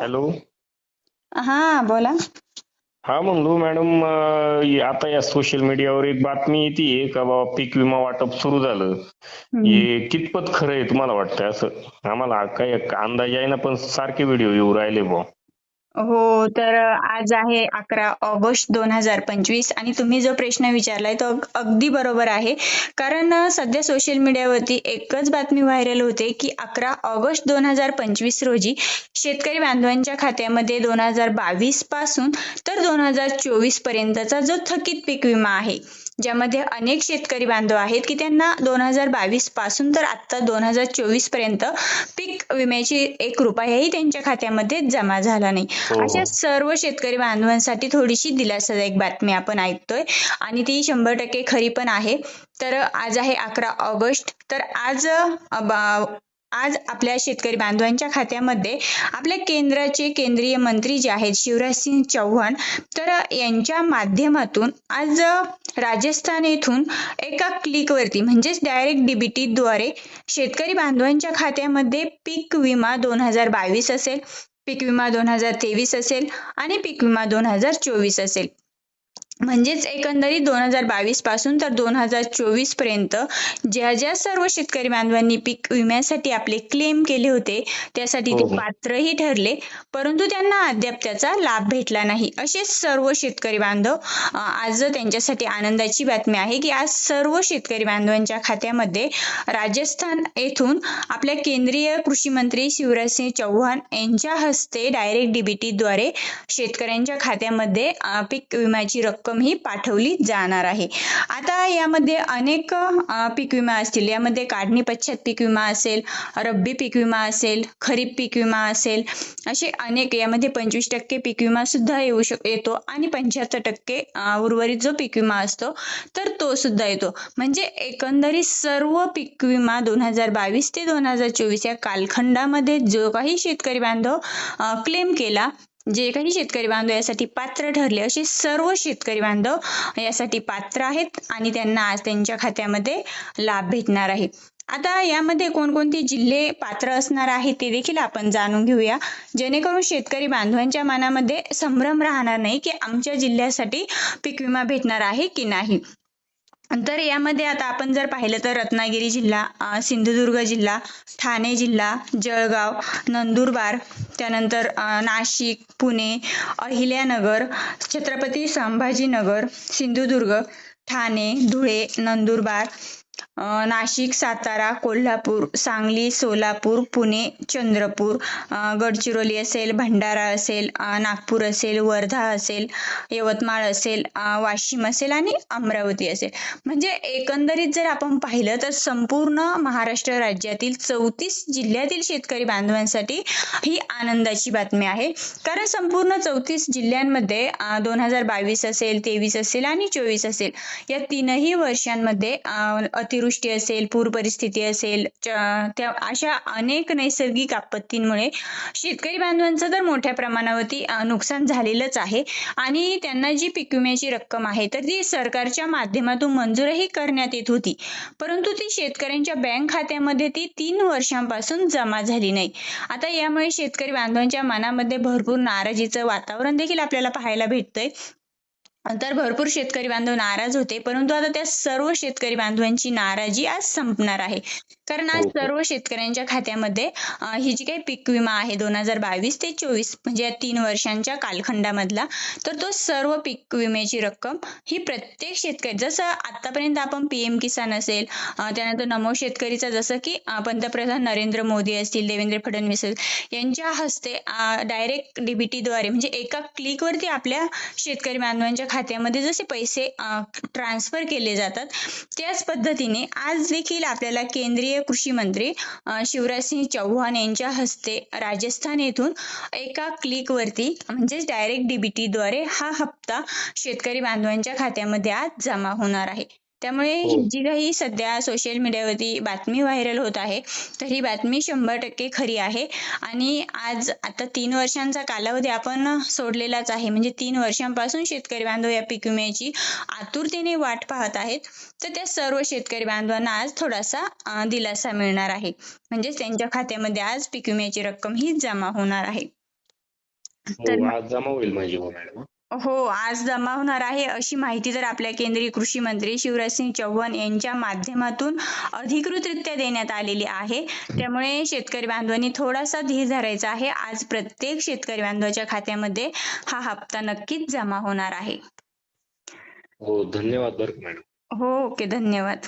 Hello हा बोला. हा म्हणलो मॅडम आता या सोशल मीडियावर एक बातमी येते का बाबा पीक विमा वाटप सुरू झालं. हे कितपत खरं आहे तुम्हाला वाटतं? असं आम्हाला काही अंदाज आहे ना पण सारखे व्हिडिओ येऊ राहिले बुवा. हो तर आज आहे अकरा ऑगस्ट दोन हजार पंचवीस आणि तुम्ही जो प्रश्न विचारलाय तो अग- अगदी बरोबर आहे. कारण अ, सध्या सोशल मीडियावरती एकच बातमी व्हायरल होते की अकरा ऑगस्ट दोन हजार पंचवीस रोजी शेतकरी बांधवांच्या खात्यामध्ये दोन हजार बावीसपासून तर दोन हजार चोवीस पर्यंतचा जो थकीत पीक विमा आहे ज्यामध्ये अनेक शेतकरी बांधव आहेत की त्यांना दोन हजार बावीसपासून तर आता दोन हजार चोवीसपर्यंत पीक विम्याची एक रुपयाही त्यांच्या खात्यामध्ये जमा झाला नाही. हो. अशा सर्व शेतकरी बांधवांसाठी थोडीशी दिलासादायक बातमी आपण ऐकतोय. आणि ती शंभर टक्के खरी पण आहे. तर आज आहे अकरा ऑगस्ट. तर आज आज आपल्या शेतकरी बांधवांच्या खात्यामध्ये आपल्या केंद्राचे केंद्रीय मंत्री जे आहेत शिवराज सिंग चौहान तर यांच्या माध्यमातून आज राजस्थान येथून एका क्लिकवरती म्हणजेच डायरेक्ट डीबीटी द्वारे शेतकरी बांधवांच्या खात्यामध्ये पीक विमा दोन हजार बावीस असेल पीक विमा दोन हजार तेवीस असेल आणि पीक विमा दोन हजार चोवीस असेल. म्हणजेच एकंदरीत दोन हजार बावीसपासून तर दोन हजार चोवीसपर्यंत ज्या ज्या सर्व शेतकरी बांधवांनी पीक विम्यासाठी आपले क्लेम केले होते त्यासाठी ते हो, हो. पात्रही ठरले परंतु त्यांना अद्याप त्याचा लाभ भेटला नाही असे सर्व शेतकरी बांधव आज त्यांच्यासाठी आनंदाची बातमी आहे की आज सर्व शेतकरी बांधवांच्या खात्यामध्ये राजस्थान येथून आपल्या केंद्रीय कृषी मंत्री शिवराज सिंग चौहान यांच्या हस्ते डायरेक्ट डीबीटी द्वारे शेतकऱ्यांच्या खात्यामध्ये पीक विम्याची रक्कम ही पाठवली जाणार आहे. आता यामध्ये अनेक पीक विमा असतील. यामध्ये काढणी पश्चात पीक विमा असेल रब्बी पीक विमा असेल खरीप पीक विमा असेल असे अनेक यामध्ये पंचवीस टक्के पीक विमा सुद्धा येऊ शक येतो आणि पंच्याहत्तर टक्के उर्वरित जो पीक विमा असतो तर तो सुद्धा येतो. म्हणजे एकंदरीत सर्व पीक विमा दोन हजार बावीस ते दोन हजार चोवीस या कालखंडामध्ये जो काही शेतकरी बांधव क्लेम केला जे काही शेतकरी बांधव यासाठी पात्र ठरले असे सर्व शेतकरी बांधव यासाठी पात्र आहेत आणि त्यांना आज त्यांच्या खात्यामध्ये लाभ भेटणार आहे. आता यामध्ये कोणकोणते जिल्हे पात्र असणार आहे ते देखील आपण जाणून घेऊया. जेणेकरून शेतकरी बांधवांच्या मनामध्ये संभ्रम राहणार नाही की आमच्या जिल्ह्यासाठी पीक विमा भेटणार आहे की नाही. तर यामध्ये आता आपण जर पाहिलं तर रत्नागिरी जिल्हा सिंधुदुर्ग जिल्हा ठाणे जिल्हा जळगाव नंदुरबार त्यानंतर नाशिक पुणे अहिल्यानगर छत्रपती संभाजीनगर सिंधुदुर्ग ठाणे धुळे नंदुरबार नाशिक सातारा कोल्हापूर सांगली सोलापूर पुणे चंद्रपूर गडचिरोली असेल भंडारा असेल नागपूर असेल वर्धा असेल यवतमाळ असेल वाशिम असेल आणि अमरावती असेल. म्हणजे एकंदरीत जर आपण पाहिलं तर संपूर्ण महाराष्ट्र राज्यातील चौतीस जिल्ह्यातील शेतकरी बांधवांसाठी ही आनंदाची बातमी आहे. कारण संपूर्ण चौतीस जिल्ह्यांमध्ये दोन हजार बावीस असेल तेवीस असेल आणि चोवीस असेल या तीनही वर्षांमध्ये अतिवृष्टी असेल पूर परिस्थिती असेल त्या अशा अनेक नैसर्गिक आपत्तींमुळे शेतकरी बांधवांचं तर मोठ्या प्रमाणावरती नुकसान झालेलंच आहे. आणि त्यांना जी पीक विम्याची रक्कम आहे तर ती सरकारच्या माध्यमातून मंजूरही करण्यात येत होती. परंतु ती शेतकऱ्यांच्या बँक खात्यामध्ये ती तीन वर्षांपासून जमा झाली नाही. आता यामुळे शेतकरी बांधवांच्या मनामध्ये भरपूर नाराजीचं वातावरण देखील आपल्याला पाहायला भेटतंय. तर भरपूर शेतकरी बांधव नाराज होते परंतु आता त्या सर्व शेतकरी बांधवांची नाराजी आज संपणार आहे कारण आज. सर्व शेतकऱ्यांच्या खात्यामध्ये ही जी काही पीक विमा आहे दोन हजार बावीस ते चोवीस म्हणजे या तीन वर्षांच्या कालखंडामधला तर तो सर्व पीक विम्याची रक्कम ही प्रत्येक शेतकरी जसं आतापर्यंत आपण पीएम किसान असेल त्यानंतर नमो शेतकरीचा जसं की पंतप्रधान नरेंद्र मोदी असतील देवेंद्र फडणवीस यांच्या हस्ते डायरेक्ट डीबीटी द्वारे म्हणजे एका क्लिकवरती आपल्या शेतकरी बांधवांच्या खात्यामध्ये जसे पैसे ट्रान्सफर केले जातात त्याच पद्धतीने आज देखील आपल्याला केंद्रीय कृषी मंत्री शिवराजसिंह शिवराज सिंग चौहान यांच्या हस्ते राजस्थान येथून एका क्लिकवरती म्हणजेच डायरेक्ट डीबीटी द्वारे हा हप्ता शेतकरी बांधवांच्या खात्यामध्ये आज जमा होणार आहे. त्यामुळे हो. जी काही सध्या सोशल मीडियावरती बातमी व्हायरल होत आहे तर ही बातमी शंभर टक्के खरी आहे. आणि आज आता तीन वर्षांचा कालावधी आपण सोडलेलाच आहे. म्हणजे तीन वर्षांपासून शेतकरी बांधव या पीक विम्याची आतुरतेने वाट पाहत आहेत. तर त्या सर्व शेतकरी बांधवांना आज थोडासा दिलासा मिळणार आहे. म्हणजे त्यांच्या खात्यामध्ये आज पीक विम्याची रक्कम ही जमा होणार आहे. तर हो जमा होईल माझी हो मॅडम. हो आज जमा होणार आहे अशी माहिती तर आपल्या केंद्रीय कृषी मंत्री शिवराजसिंग चौहान यांच्या माध्यमातून अधिकृतरित्या देण्यात आलेली आहे. त्यामुळे शेतकरी बांधवांनी थोडासा धीर धरायचा आहे. आज प्रत्येक शेतकरी बांधवाच्या खात्यामध्ये हा हप्ता नक्कीच जमा होणार आहे. हो धन्यवाद मॅडम. हो ओके धन्यवाद.